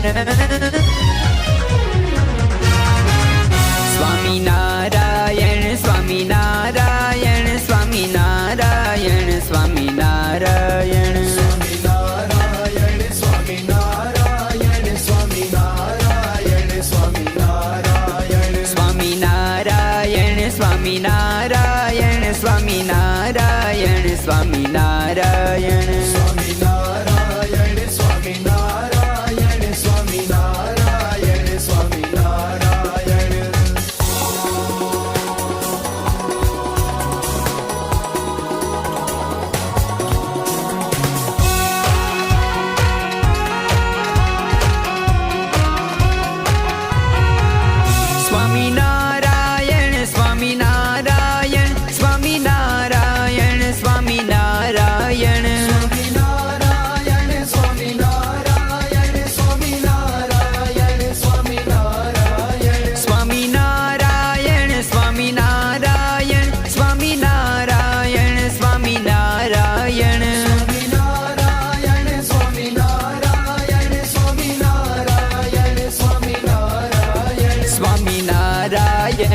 na na na na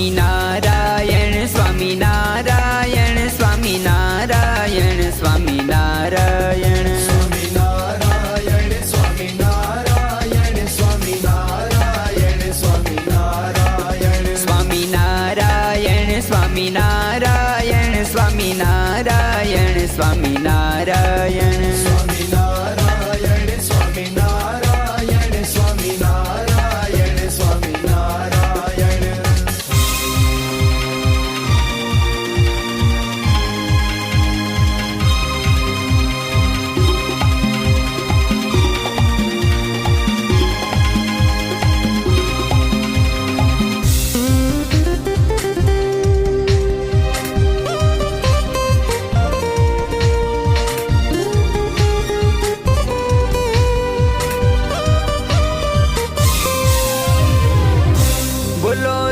caminar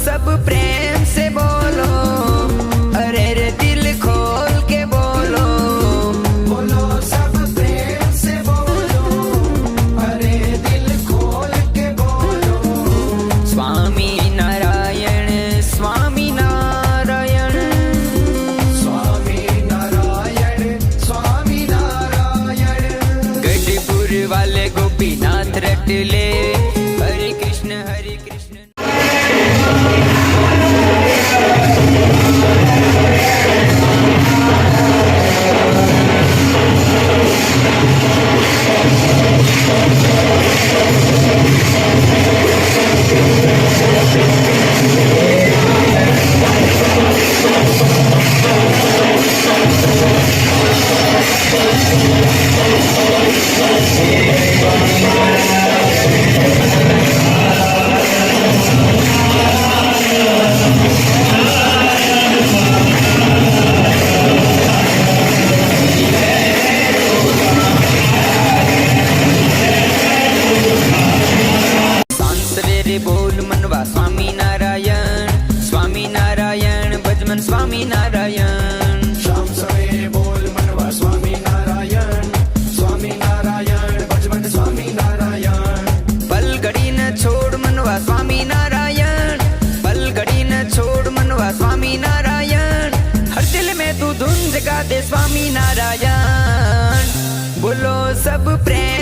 सब प्रेम से बोलो। अरे रे, दिल खोल के बोलो। बोलो, सब प्रेम से बोलो। अरे दिल खोल के बोलो। स्वामी नारायण स्वामी नारायण। स्वामी नारायण स्वामी नारायण। गढ़पुर वाले गोपीनाथ रट ले। हरे कृष्ण, हरे સ્વામિનારાયણ બોલો સબ પ્રેમ